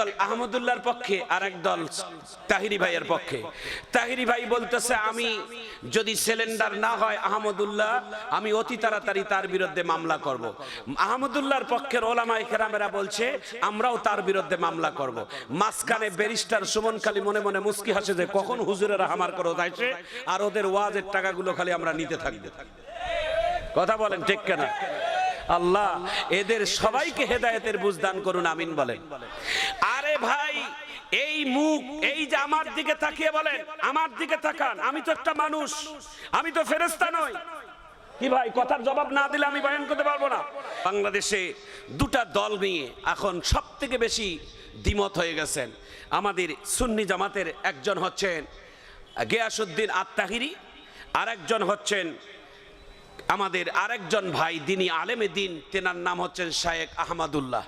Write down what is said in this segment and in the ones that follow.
একদল আহমদুল্লাহর পক্ষে আর একদল তাহিরি ভাইয়ের পক্ষে। তাহিরি ভাই বলতেছে, আমি যদি সিলিন্ডার না হয় আহমদুল্লাহ, আমি অতি তাড়াতাড়ি তার বিরুদ্ধে মামলা করব। আহমদুল্লাহর পক্ষের ওলামাই কেরামেরা বলছে, আমরাও তার বিরুদ্ধে মামলা করব। মাঝখানে ব্যারিস্টার সুমন খালি মনে মনে মুস্কি হাসে যে, কখন হুজুরেরা হামার করে যাইছে আর ওদের ওয়াজের টাকাগুলো খালি আমরা নিতে থাকব। কথা বলেন ঠিক কেনা? আল্লাহ, এদের সবাইকে হেদায়েতের বুঝদান করুন, আমিন বলেন। আরে ভাই, এই মুখ, এই যে আমার দিকে তাকিয়ে বলেন, আমার দিকে তাকান, আমি তো একটা মানুষ, আমি তো ফেরেস্তা নই। কি ভাই, কথার জবাব না দিলে আমি বয়ান করতে পারব না? বাংলাদেশে দুটা দল নিয়ে এখন সব থেকে বেশি দ্বিমত হয়ে গেছেন। আমাদের সুন্নি জামাতের একজন হচ্ছেন গিয়াসুদ্দিন আত্মাহিরি আর একজন হচ্ছেন আমাদের আরেকজন ভাই দিনী আলেমে দিন, তেনার নাম হচ্ছেন শায়েক আহমদুল্লাহ।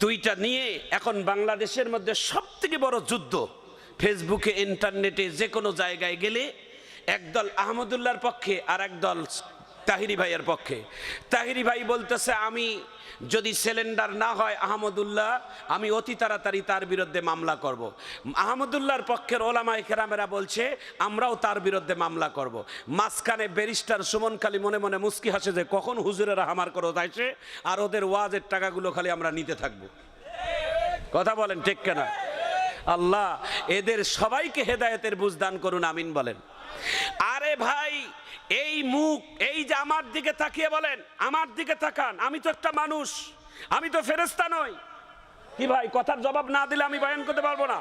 দুইটা নিয়ে এখন বাংলাদেশের মধ্যে সব থেকে বড় যুদ্ধ। ফেসবুকে, ইন্টারনেটে যে কোনো জায়গায় গেলে একদল আহমদুল্লার পক্ষে আর একদল তাহিরি ভাইয়ের পক্ষে। তাহিরি ভাই বলতেছে, আমি যদি সিলিন্ডার না হয় আহমদুল্লাহ, আমি অতি তাড়াতাড়ি তার বিরুদ্ধে মামলা করব। আহমদুল্লাহর পক্ষের ওলামাই কেরামেরা বলছে, আমরাও তার বিরুদ্ধে মামলা করব। মাঝখানে ব্যারিস্টার সুমন খালি মনে মনে মুস্কি হাসে যে, কখন হুজুরেরা হামার করে যাইছে আর ওদের ওয়াজের টাকাগুলো খালি আমরা নিতে থাকব। কথা বলেন ঠিক কেনা? আল্লাহ, এদের সবাইকে হেদায়েতের বুঝদান করুন, আমিন বলেন। আরে ভাই এই মুখ, এই যে আমার দিকে তাকিয়ে বলেন, আমার দিকে তাকান, আমি তো একটা মানুষ, আমি তো ফেরেস্তা নই। কি ভাই, কথার জবাব না দিলে আমি বয়ান করতে পারব না?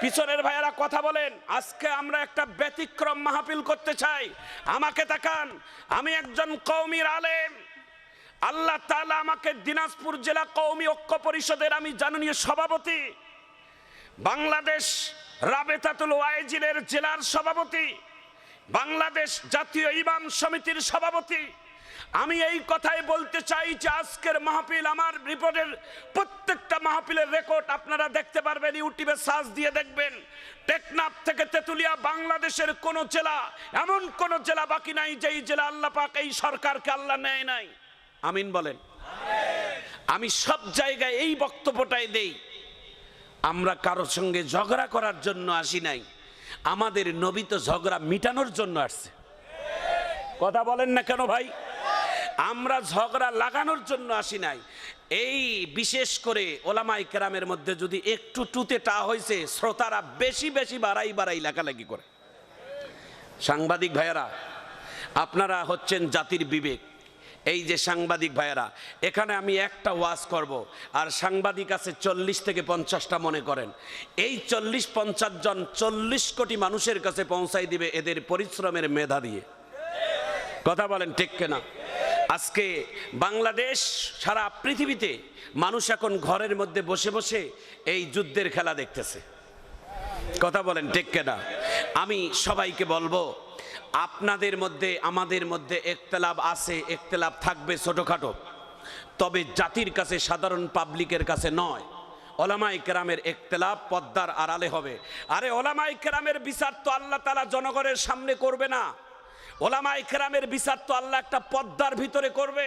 পিছনের ভাইয়েরা কথা বলেন, আজকে আমরা একটা ব্যতিক্রম মাহফিল করতে চাই। আমাকে তাকান, আমি একজন কৌমির আলেম। আল্লাহ তালা আমাকে দিনাজপুর জেলা কৌমি ঐক্য পরিষদের, আমি জাননীয় সভাপতি। বাংলাদেশ রাবেতাতুল ওয়াইজিনের জেলার সভাপতি। বাংলাদেশ জাতীয় ইমাম সমিতির সভাপতি। আমি এই কথাই বলতে চাই যে আজকের মাহফিল আমার রিপোর্টের প্রত্যেকটা মাহফিলের রেকর্ড আপনারা দেখতে পারবেন, ইউটিউবে সার্চ দিয়ে দেখবেন। টেকনাফ থেকে তেতুলিয়া বাংলাদেশের কোন জেলা, এমন কোন জেলা বাকি নাই যেই জেলা আল্লাহ পাক এই সরকারকে আল্লাহ নেয় নাই। আমিন বলেন। আমি সব জায়গায় এই বক্তব্যটাই দেই। আমরা কারোর সঙ্গে ঝগড়া করার জন্য আসি নাই। আমাদের নবী তো ঝগড়া মিটানোর জন্য আসছে। কথা বলেন না কেন ভাই? আমরা ঝগড়া লাগানোর জন্য আসি নাই। এই বিশেষ করে ওলামাই কেরামের মধ্যে যদি একটু টুতে টা হয়েছে শ্রোতারা বেশি বেশি বাড়াই বাড়াই লেখালেখি করে। সাংবাদিক ভাইয়েরা, আপনারা হচ্ছেন জাতির বিবেক। এই যে সাংবাদিক ভাইয়েরা, এখানে আমি একটা ওয়াজ করব, আর সাংবাদিক আছে চল্লিশ থেকে পঞ্চাশটা মনে করেন। এই চল্লিশ পঞ্চাশ জন চল্লিশ কোটি মানুষের কাছে পৌঁছাই দিবে এদের পরিশ্রমের মেধা দিয়ে। কথা বলেন ঠিক কেনা? আজকে বাংলাদেশ সারা পৃথিবীতে মানুষ এখন ঘরের মধ্যে বসে বসে এই যুদ্ধের খেলা দেখতেছে। কথা বলেন ঠিক কেনা? আমি সবাইকে বলব আপনাদের মধ্যে, আমাদের মধ্যে একতলাভ আছে একতলাভ থাকবে ছোটোখাটো। তবে জাতির কাছে সাধারণ পাবলিকের কাছে নয়। ওলামাই কেরামের একতলাপ পদ্মার আড়ালে হবে। আরে ওলামাই কেরামের বিচার তো আল্লাহ তালা জনগণের সামনে করবে না। ওলামাই কেরামের বিচার তো আল্লাহ একটা পদ্মার ভিতরে করবে।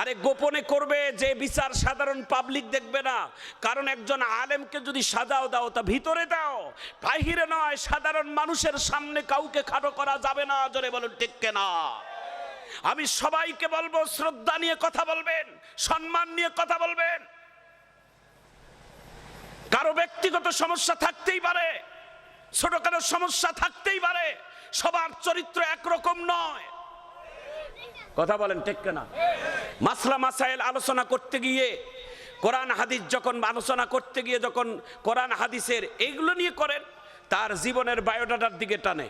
আরে গোপনে করবে যে বিচার সাধারণ পাবলিক দেখবে না। কারণ একজন আলেমকে যদি সাজাও দাও, তা ভিতরে দাও। বাহিরে নয়, সাধারণ মানুষের সামনে কাউকে খাটো করা যাবে না। জোরে বলুন, ঠিক না আমি সবাইকে বলব, শ্রদ্ধা নিয়ে কথা বলবেন, সম্মান নিয়ে কথা বলবেন। কারও ব্যক্তিগত সমস্যা থাকতেই পারে, ছোটখাটো সমস্যা থাকতেই পারে। সবার চরিত্র একরকম নয়। কথা বলেন ঠিক না মাসলা মাসাইল আলোচনা করতে গিয়ে, কোরআন হাদিস যখন আলোচনা করতে গিয়ে যখন কোরআন হাদিসের এইগুলো নিয়ে করেন, তার জীবনের বায়োডাটার দিকে টানে।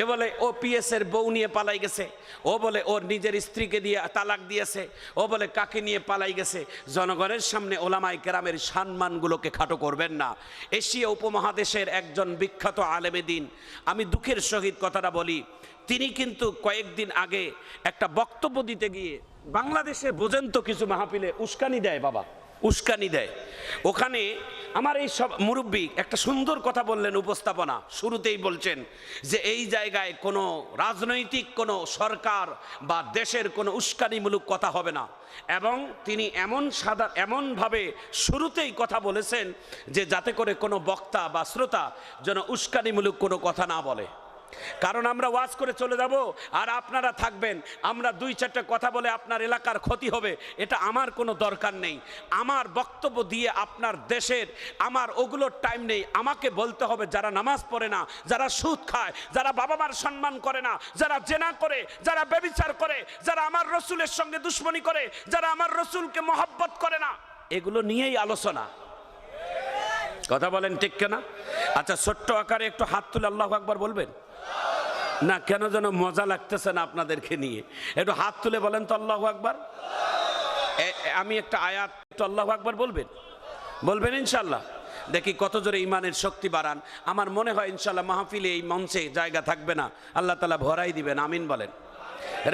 এ বলে, ও পিএসের বউ নিয়ে পালাই গেছে। ও বলে, ওর নিজের স্ত্রীকে দিয়ে তালাক দিয়েছে। ও বলে, কাকে নিয়ে পালাই গেছে? জনগণের সামনে ওলামাই কেরামের সম্মানগুলোকে খাটো করবেন না। এশিয়া উপমহাদেশের একজন বিখ্যাত আলেমে দিন আমি দুঃখের সহিত কথাটা বলি তিনি কিন্তু কয়েকদিন আগে একটা বক্তব্য দিতে গিয়ে বাংলাদেশে বোঝেন তো কিছু মাহফিলে, উস্কানি দেয় বাবা, উস্কানি দেয়। ওখানে আমার এই সব মুরব্বী একটা সুন্দর কথা বললেন উপস্থাপনা, শুরুতেই বলছেন যে এই জায়গায় কোনো রাজনৈতিক, কোনো সরকার বা দেশের কোনো উস্কানিমূলক কথা হবে না। এবং তিনি এমন সাদা, এমনভাবে শুরুতেই কথা বলেছেন যে যাতে করে কোনো বক্তা বা শ্রোতা যেন উস্কানিমূলক কোনো কথা না বলে। কারণ আমরা ওয়াজ করে চলে যাব আর আপনারা থাকবেন। আমরা দুই চারটা কথা বলে আপনার এলাকার ক্ষতি হবে, এটা আমার কোনো দরকার নেই। আমার বক্তব্য দিয়ে আপনার দেশের, আমার ওগুলোর টাইম নেই। আমাকে বলতে হবে যারা নামাজ পড়ে না, যারা সুদ খায়, যারা বাবা মার সম্মান করে না, যারা জেনা করে, যারা বেবিচার করে, যারা আমার রসুলের সঙ্গে দুশ্মনী করে, যারা আমার রসুলকে মহব্বত করে না, এগুলো নিয়েই আলোচনা। কথা বলেন ঠিক কেনা? আচ্ছা ছোট্ট আকারে একটু হাত তুলে আল্লাহ আকবার বলবেন? না, কেন যেন মজা লাগতেছে না আপনাদেরকে নিয়ে? একটু হাত তুলে বলেন তো আল্লাহ আকবার। আমি একটা আয়াত একটু আল্লাহ আকবার বলবেন? বলবেন ইনশাল্লাহ দেখি কত জোরে ইমানের শক্তি বাড়ান। আমার মনে হয় ইনশাল্লাহ মাহফিলে এই মঞ্চে জায়গা থাকবে না। আল্লাহ তালা ভরাই দিবেন, আমিন বলেন।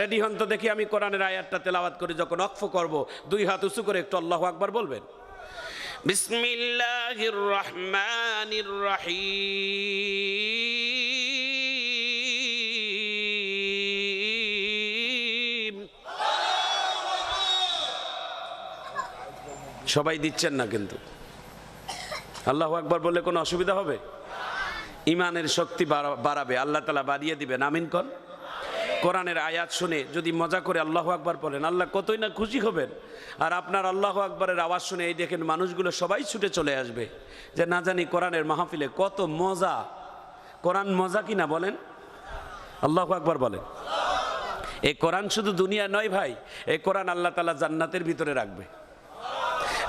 রেডি হন তো দেখি আমি কোরআনের আয়াতটা তেলাওয়াত করে, যখন অক্ষ করব, দুই হাত উঁচু করে একটু আল্লাহ আকবার বলবেন। বিসমিল্লাহির রহমানির রহিম। সবাই দিচ্ছেন না কিন্তু। আল্লাহ আকবার বললে কোনো অসুবিধা হবে? ইমানের শক্তি বাড়া- বাড়াবে, আল্লাহ তালা বাড়িয়ে দিবেন। আমিন কন। কোরআনের আয়াত শুনে যদি মজা করে আল্লাহ আকবার বলেন আল্লাহ কতই না খুশি হবেন। আর আপনার আল্লাহ আকবরের আওয়াজ শুনে এই দেখেন মানুষগুলো সবাই ছুটে চলে আসবে। যে না জানি কোরআনের মাহফিলে কত মজা। কোরআন মজা কি না বলেন? আল্লাহ আকবার বলেন। এই কোরআন শুধু দুনিয়া নয় ভাই, এই কোরআন আল্লাহ তালা জান্নাতের ভিতরে রাখবে।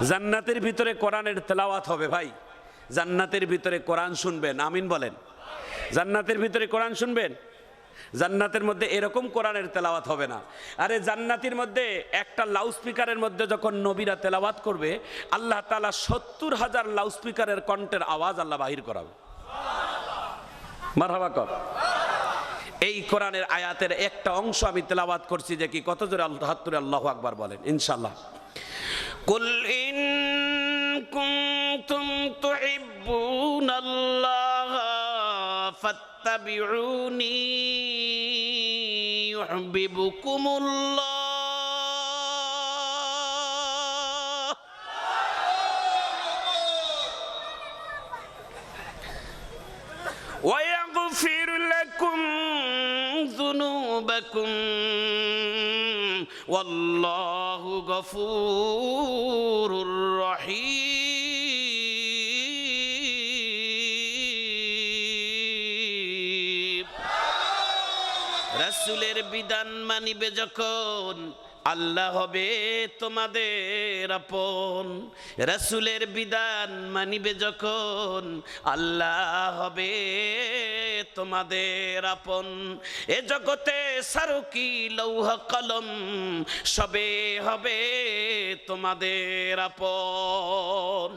জান্নাতের ভিতরে কোরআনের তেলাওয়াত হবে ভাই। জান্নাতের ভিতরে কোরআন শুনবেন, আমিন বলেন। জান্নাতের ভিতরে কোরআন শুনবেন? জান্নাতের মধ্যে এরকম কোরআনের তেলাওয়াত হবে না। আরে জান্নাতির মধ্যে একটা লাউডস্পিকারের মধ্যে যখন নবীরা তেলাওয়াত করবে, আল্লাহ তালা সত্তর হাজার লাউডস্পিকারের কণ্ঠের আওয়াজ আল্লাহ বাহির করাবে। মারহাবা কর। এই কোরআনের আয়াতের একটা অংশ আমি তেলাওয়াত করছি যে কি কত জোরে আল্লাহ আল্লাহ আকবার বলেন ইনশাল্লাহ قل إن كنتم تحبون الله فاتبعوني يحببكم الله ويغفر لكم ذنوبكم ওয়াল্লাহু গফুরুর রহিম। রাসূলের বিধান মানিবে যখন আল্লাহ হবে তোমাদের আপন। রসুলের বিধান মানিবে যখন, আল্লাহ হবে তোমাদের আপন। এ জগতে সারুকি লৌহ কলম, সবে হবে তোমাদের আপন।